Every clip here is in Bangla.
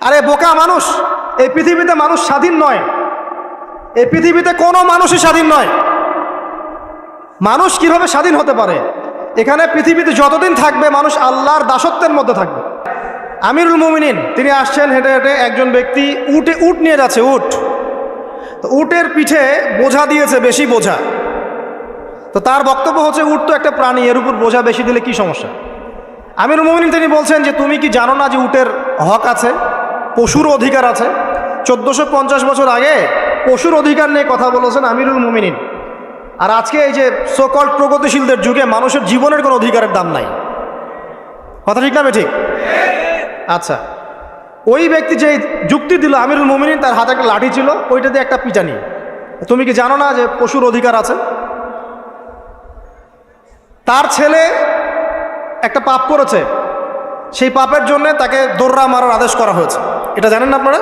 আরে বোকা মানুষ, এই পৃথিবীতে মানুষ স্বাধীন নয়। এই পৃথিবীতে কোনো মানুষই স্বাধীন নয়। মানুষ কীভাবে স্বাধীন হতে পারে? এখানে পৃথিবীতে যতদিন থাকবে, মানুষ আল্লাহর দাসত্বের মধ্যে থাকবে। আমিরুল মুমিনিন, তিনি আসছেন হেঁটে হেঁটে একজন ব্যক্তি উটে, উট নিয়ে যাচ্ছে, উট। তো উটের পিঠে বোঝা দিয়েছে বেশি বোঝা। তো তার বক্তব্য হচ্ছে, উট তো একটা প্রাণী, এর উপর বোঝা বেশি দিলে কি সমস্যা? আমিরুল মুমিনিন তিনি বলছেন যে, তুমি কি জানো না যে উটের হক আছে? পশুর অধিকার আছে। চোদ্দোশো পঞ্চাশ বছর আগে পশুর অধিকার নিয়ে কথা বলেছেন আমিরুল মুমিনিন। আর আজকে এই যে সকল প্রগতিশীলদের যুগে মানুষের জীবনের কোনো অধিকারের দাম নাই। কথা ঠিক না ঠিক আচ্ছা ওই ব্যক্তি যে যুক্তি দিল আমিরুল মুমিনিন, তার হাতে একটা লাঠি ছিল, ওইটা দিয়ে একটা পিটানি তুমি কি জানো না যে পশুর অধিকার আছে? তার ছেলে একটা পাপ করেছে। সেই পাপের জন্য তাকে দোররা মারার আদেশ করা হয়েছে। এটা জানেন না আপনারা?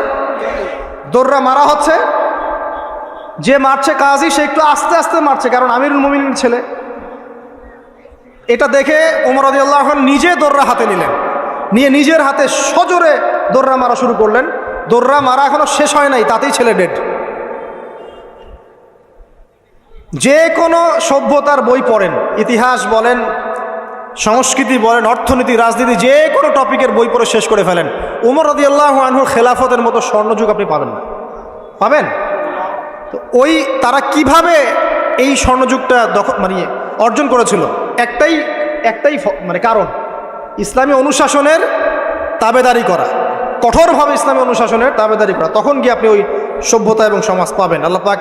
দোররা মারা হচ্ছে। যে মারছে কাজী, সে একটু আস্তে আস্তে মারছে, কারণ আমিরুল মুমিনের ছেলে। এটা দেখে ওমর আল্লাহ নিজে দোররা হাতে নিলেন। নিয়ে নিজের হাতে সজোরে দোররা মারা শুরু করলেন। দোররা মারা এখনও শেষ হয় নাই, তাতেই ছেলে ডেট যে কোনো সভ্যতার বই পড়েন, ইতিহাস বলেন সংস্কৃতি বলেন, অর্থনীতি, রাজনীতি, যে কোনো টপিকের বই পড়ে শেষ করে ফেলেন। উমর রদি আল্লাহ আনহুর খেলাফতের মতো স্বর্ণযুগ আপনি পাবেন না। পাবেন? তো ওই তারা কীভাবে এই স্বর্ণযুগটা দখল মানে অর্জন করেছিল? একটাই একটাই মানে কারণ, ইসলামী অনুশাসনের তাবেদারি করা। কঠোরভাবে ইসলামী অনুশাসনের তাবেদারি করা। তখন গিয়ে আপনি ওই সভ্যতা এবং সমাজ পাবেন। আল্লাহ পাক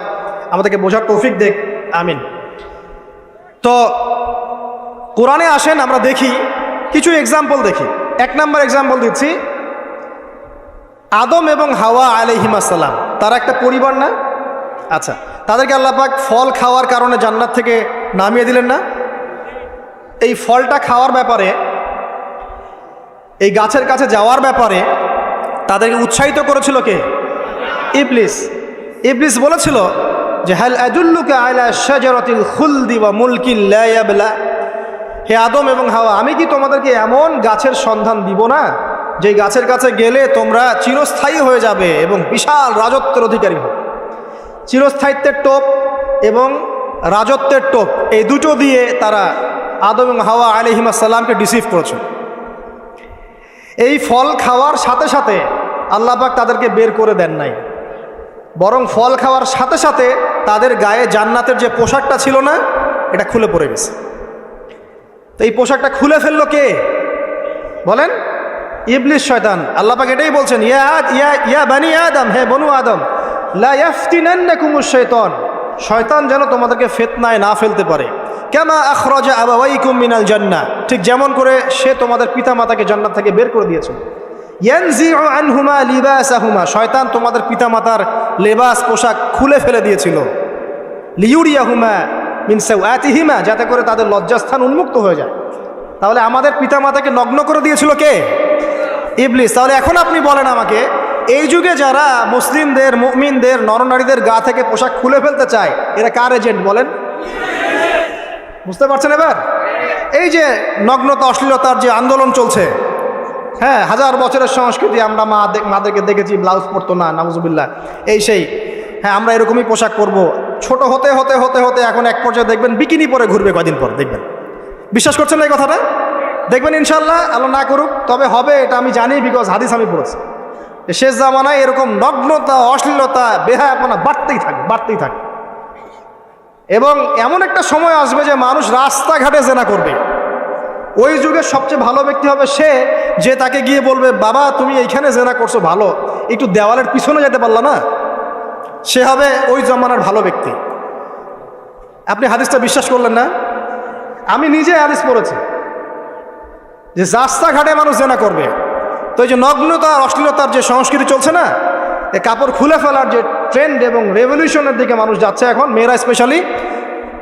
আমাদেরকে বোঝার তৌফিক দেখ। আমিন। তো কোরআনে আসেন, আমরা দেখি। কিছু এক্সাম্পল দেখি। এক নম্বর এক্সাম্পল দিচ্ছি। আদম এবং হাওয়া আলহিমাসাল্লাম তারা একটা পরিবার না? আচ্ছা তাদেরকে আল্লাহ পাক ফল খাওয়ার কারণে জান্নাত থেকে নামিয়ে দিলেন না? এই ফলটা খাওয়ার ব্যাপারে, এই গাছের কাছে যাওয়ার ব্যাপারে তাদেরকে উৎসাহিত করেছিল কে? ইবলিস। ইবলিস বলেছিল যে হ্যাল আদুল্লুকে আলা শাজারাতিল খুলদি বা মুলকিল লা ইয়াবলা হে আদম এবং হাওয়া, আমি কি তোমাদেরকে এমন গাছের সন্ধান দিব না? যে গাছের কাছে গেলে তোমরা চিরস্থায়ী হয়ে যাবে এবং বিশাল রাজত্বের অধিকারী হবে। চিরস্থায়িত্বের টোপ এবং রাজত্বের টোপ, এই দুটো দিয়ে তারা আদম এবং হাওয়া আলিহিমাসাল্লামকে ডিসিভ করেছে। এই ফল খাওয়ার সাথে সাথে আল্লাপাক তাদেরকে বের করে দেন নাই। বরং ফল খাওয়ার সাথে সাথে তাদের গায়ে জান্নাতের যে পোশাকটা ছিল না, এটা খুলে পড়ে গেছে। তো এই পোশাকটা খুলে ফেলল কে? বলেন? ইবলিস শয়তান। আল্লাপাক এটাই বলছেন, ইয়া ইয়া ইয়া বানি আদম, হে বনু আদম, লা ইয়াফতিনান্নাকুমুশ শাইতান শয়তান যেন তোমাদেরকে ফেতনায় না ফেলতে পারে। কেমা আখরাজা আবাওয়াইকুম মিনাল জান্নাহ। ঠিক যেমন করে সে তোমাদের পিতামাতাকে জান্নাত থেকে বের করে ইয়ানজিউ আনহুমা লিবাসাহুমা। শয়তান তোমাদের পিতামাতার লেবাস পোশাক খুলে ফেলে দিয়েছিল। লিউরিয়াহুমা মিন সাওয়াতিহিমা, যাতে করে তাদের লজ্জাস্থান উন্মুক্ত হয়ে যায়। তাহলে আমাদের পিতামাতাকে নগ্ন করে দিয়েছিল কে? ইবলিস। তাহলে এখন আপনি বলেন আমাকে, এই যুগে যারা মুসলিমদের, মুমিনদের, নরনারীদের গা থেকে পোশাক খুলে ফেলতে চায়, এরা কার এজেন্ট বলেন? বুঝতে পারছেন এবার? এই যে নগ্নতা, অশ্লীলতার যে আন্দোলন চলছে হ্যাঁ হাজার বছরের সংস্কৃতি, আমরা মা মাদেরকে দেখেছি, ব্লাউজ পরতো না নামজুবিল্লাহ এই সেই হ্যাঁ আমরা এরকমই পোশাক পরবো। ছোট হতে হতে হতে হতে এখন এক পর্যায়ে দেখবেন বিকিনি পরে ঘুরবে কয়দিন পর, দেখবেন। বিশ্বাস করছেন না এই কথাটা? দেখবেন ইনশাল্লাহ আল্লাহ না করুক, তবে হবে এটা আমি জানি বিকজ হাদিস আমি পড়েছি। শেষ জামানায় এরকম নগ্নতা, অশ্লীলতা, বেহায়াপনা বাড়তেই থাকবে বাড়তেই থাকবে এবং এমন একটা সময় আসবে যে মানুষ রাস্তাঘাটে জেনা করবে। ওই যুগের সবচেয়ে ভালো ব্যক্তি হবে সে যে তাকে গিয়ে বলবে, বাবা, তুমি এইখানে জেনা করছ, ভালো। একটু দেওয়ালের পিছনে যেতে পারলা না? সে হবে ওই জমানার ভালো ব্যক্তি। আপনি হাদিসটা বিশ্বাস করলেন না? আমি নিজে হাদিস পড়েছি। যে রাস্তাঘাটে মানুষ জেনা করবে। তো এই যে নগ্নতা আর অশ্লীলতার যে সংস্কৃতি চলছে না, এ কাপড় খুলে ফেলার যে ট্রেন্ড এবং রেভলিউশনের দিকে মানুষ যাচ্ছে এখন, মেয়েরা স্পেশালি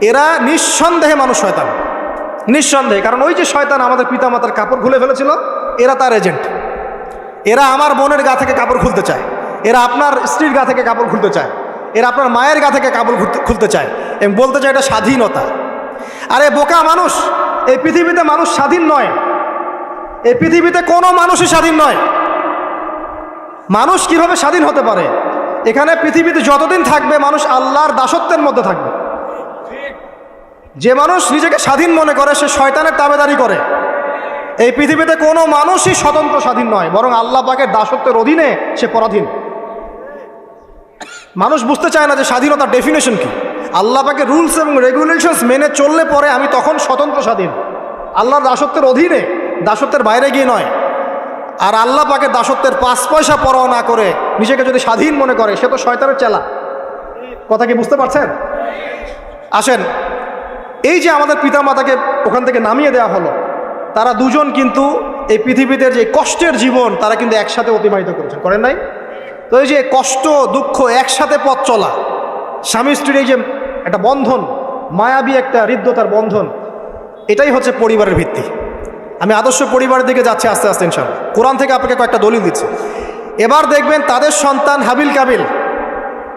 এরা নিঃসন্দেহে মানুষ শয়তান। নিঃসন্দেহে। কারণ ওই যে শয়তান আমাদের পিতামাতার কাপড় খুলে ফেলেছিল, এরা তার এজেন্ট এরা আমার বোনের গা থেকে কাপড় খুলতে চায়। এরা আপনার স্ত্রীর গা থেকে কাপড় খুলতে চায়। এরা আপনার মায়ের গা থেকে কাপড় খুলতে- চায়। এবং বলতে চায় এটা স্বাধীনতা। আরে বোকা মানুষ, এই পৃথিবীতে মানুষ স্বাধীন নয়। এই পৃথিবীতে কোনো মানুষই স্বাধীন নয়। মানুষ কীভাবে স্বাধীন হতে পারে? এখানে পৃথিবীতে যতদিন থাকবে, মানুষ আল্লাহর দাসত্বের মধ্যে থাকবে। যে মানুষ নিজেকে স্বাধীন মনে করে, সে শয়তানের তাবেদারি করে। এই পৃথিবীতে কোনো মানুষই স্বতন্ত্র স্বাধীন নয়, বরং আল্লাহ পাকের দাসত্বের অধীনে সে পরাধীন। মানুষ বুঝতে চায় না যে স্বাধীনতার ডেফিনেশন কি। আল্লাহ পাকে রুলস এবং রেগুলেশনস মেনে চললে পরে আমি তখন স্বতন্ত্র স্বাধীন। আল্লাহর দাসত্বের অধীনে দাসত্বের বাইরে গিয়ে নয়। আর আল্লাহ পাকে দাসত্বের পাঁচ পয়সা পরোয়া না করে নিজেকে যদি স্বাধীন মনে করে, সে তো শয়তানের চেলা। কথা কি বুঝতে পারছেন? আসেন, এই যে আমাদের পিতামাতাকে ওখান থেকে নামিয়ে দেওয়া হলো, তারা দুজন কিন্তু এই পৃথিবীতে যে কষ্টের জীবন, তারা কিন্তু একসাথে অতিবাহিত করেছেন। করেন নাই? তো এই যে কষ্ট, দুঃখ একসাথে পথ চলা। স্বামী স্ত্রীর এই যে একটা বন্ধন, মায়াবী একটা হৃদ্যতার বন্ধন, এটাই হচ্ছে পরিবারের ভিত্তি। আমি আদর্শ পরিবারের দিকে যাচ্ছি আস্তে আস্তে ইনশাল্লাহ কোরআন থেকে আপনাকে কয়েকটা দলিল দিচ্ছে। এবার দেখবেন তাদের সন্তান হাবিল কাবিল।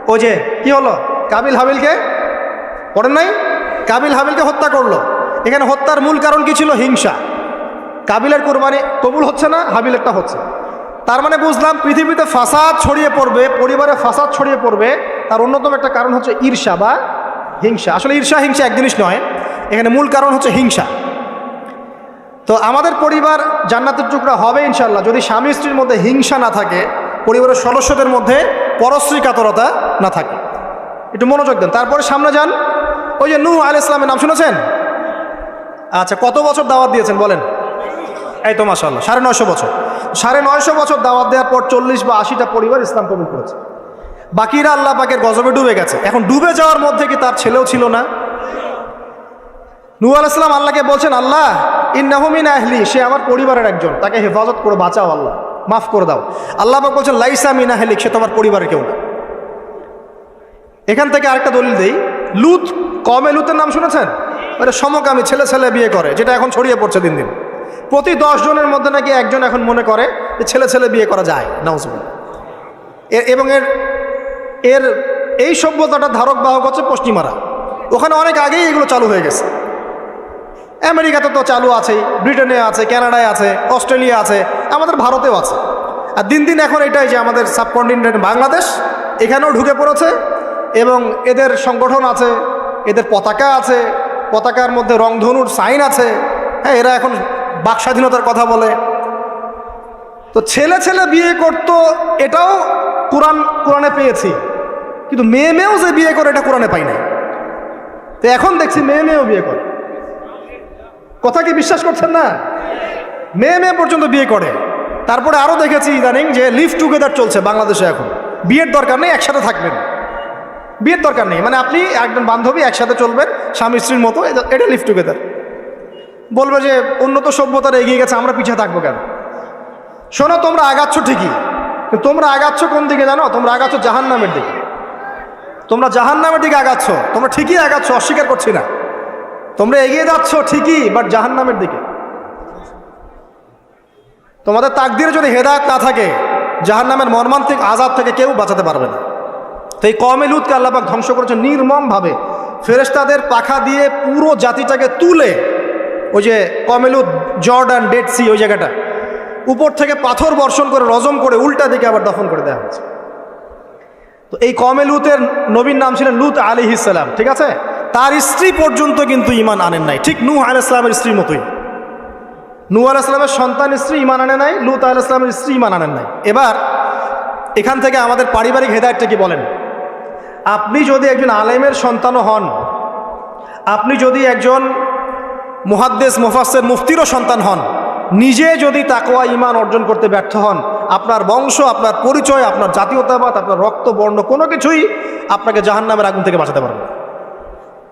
ও যে, কি হলো? কাবিল হাবিলকে? পড়েন নাই? কাবিল হাবিলকে হত্যা করল। এখানে হত্যার মূল কারণ কি ছিল? হিংসা। কাবিলের কোরবানি কবুল হচ্ছে না, হাবিলেরটা হচ্ছে। তার মানে বুঝলাম পৃথিবীতে ফাসাদ ছড়িয়ে পড়বে, পরিবারে ফাসাদ ছড়িয়ে পড়বে। তার অন্যতম একটা কারণ হচ্ছে ঈর্ষা বা হিংসা। আসলে ঈর্ষা, হিংসা এক জিনিস নয়, এখানে মূল কারণ হচ্ছে হিংসা। তো আমাদের পরিবার জান্নাতের টুকরা হবে ইনশাল্লাহ যদি স্বামী স্ত্রীর মধ্যে হিংসা না থাকে, পরিবারের সদস্যদের মধ্যে পরশ্রী কাতরতা না থাকে। একটু মনোযোগ দেন। তারপরে সামনে যান। ওই যে নূহ আল ইসলামের নাম শুনেছেন? আচ্ছা কত বছর দাওয়াত দিয়েছেন বলেন? এই তো মাসাল্লাহ সাড়ে নয়শো বছর। সাড়ে নয়শো বছর দাওয়াত দেওয়ার পর চল্লিশ বা আশিটা পরিবার ইসলাম কবুল করেছে। বাকিরা আল্লাহ পাকের গজবে ডুবে গেছে। এখন ডুবে যাওয়ার মধ্যে কি তার ছেলেও ছিল না? নূ আলাইসালাম আল্লাহকে বলছেন, আল্লাহ ইন্নাহমিন আহলি, সে আমার পরিবারের একজন। তাকে হেফাজত করে, বাঁচাও আল্লাহ। মাফ করে দাও। আল্লাহ পাক বলছেন, লাইসা মিন আহলিক সে তোমার পরিবারের কেউ না। এখান থেকে আরেকটা দলিল দেই। লুত কমে লুতের নাম শুনেছেন? ওটা সমকামী ছেলে ছেলে বিয়ে করে, যেটা এখন ছড়িয়ে পড়ছে দিন দিন। প্রতি জনের মধ্যে নাকি একজন এখন মনে করে যে ছেলে ছেলে বিয়ে করা যায় নাউজুবিল্লাহ এ- এবং এর এর এই সভ্যতাটা ধারক বাহক হচ্ছে পশ্চিমারা। ওখানে অনেক আগেই এগুলো চালু হয়ে গেছে। আমেরিকাতে তো চালু আছেই, ব্রিটেনে আছে, কানাডায় আছে, অস্ট্রেলিয়া আছে, আমাদের ভারতেও আছে। আর দিন দিন এখন এটাই যে আমাদের সাবকন্টিনেন্ট বাংলাদেশ, এখানেও ঢুকে পড়েছে এবং এদের সংগঠন আছে, এদের পতাকা আছে, পতাকার মধ্যে রংধনুর সাইন আছে। হ্যাঁ এরা এখন বাক স্বাধীনতার কথা বলে। তো ছেলে ছেলে বিয়ে করতো, এটাও কোরআন, কোরআনে পেয়েছি। কিন্তু মেয়ে মেয়েও যে বিয়ে করে, এটা কোরআনে পাই নাই। তো এখন দেখছি মেয়ে মেয়েও বিয়ে করে। কথা কি বিশ্বাস করছেন না? মেয়ে মেয়ে পর্যন্ত বিয়ে করে। তারপরে আরও দেখেছি ইদানিং যে লিভ টুগেদার চলছে বাংলাদেশে এখন। বিয়ের দরকার নেই, একসাথে থাকবেন। বিয়ের দরকার নেই। মানে আপনি একজন বান্ধবী, একসাথে চলবেন স্বামী স্ত্রীর মতো, এটা- লিভ টুগেদার বলবে যে উন্নত সভ্যতার এগিয়ে গেছে, আমরা পিছিয়ে থাকব কেন? শোনো, তোমরা আগাচ্ছ ঠিকই তোমরা আগাচ্ছ কোন দিকে জানো? তোমরা আগাচ্ছ জাহান নামের দিকে। তোমরা জাহান নামের দিকে আগাচ্ছ, তোমরা ঠিকই আগাচ্ছ, অস্বীকার করছি না। তোমরা এগিয়ে যাচ্ছ ঠিকই বাট জাহান নামের দিকে। তোমাদের তাকদিরে যদি হেদায়ত না থাকে জাহান নামের মর্মান্তিক আজাদ থেকে কেউ বাঁচাতে পারবে না। তো এই কমে লুতকে আল্লাপাক ধ্বংস করেছে নির্মমভাবে। ফেরেশতাদের পাখা দিয়ে পুরো জাতিটাকে তুলে ওই যে কমেলুদ, জর্ডান, ডেড সি, ওই জায়গাটা। উপর থেকে পাথর বর্ষণ করে, রজম করে, উল্টা দিকে আবার দফন করে দেওয়া হয়েছে। তো এই কমেলুতের নবীর নাম ছিলেন লুত আলী ইসালাম ঠিক আছে? তার স্ত্রী পর্যন্ত কিন্তু ইমান আনেন নাই। ঠিক নূহ আল ইসলামের স্ত্রীর মতোই। নূহ আল ইসলামের সন্তান স্ত্রী ইমান আনে নাই, লুত আল ইসলামের স্ত্রী ইমান আনেন নাই। এবার, এখান থেকে আমাদের পারিবারিক হেদায়তটা কি বলেন? আপনি যদি একজন আলেমের সন্তানও হন, আপনি যদি একজন মুহাদ্দেস মোফাসের মুফতিরও সন্তান হন নিজে যদি তাকোয়া ইমান অর্জন করতে ব্যর্থ হন, আপনার বংশ, আপনার পরিচয়, আপনার জাতীয়তাবাদ, আপনার রক্ত, বর্ণ কোনো কিছুই আপনাকে জাহান্নামের আগুন থেকে বাঁচাতে পারবে।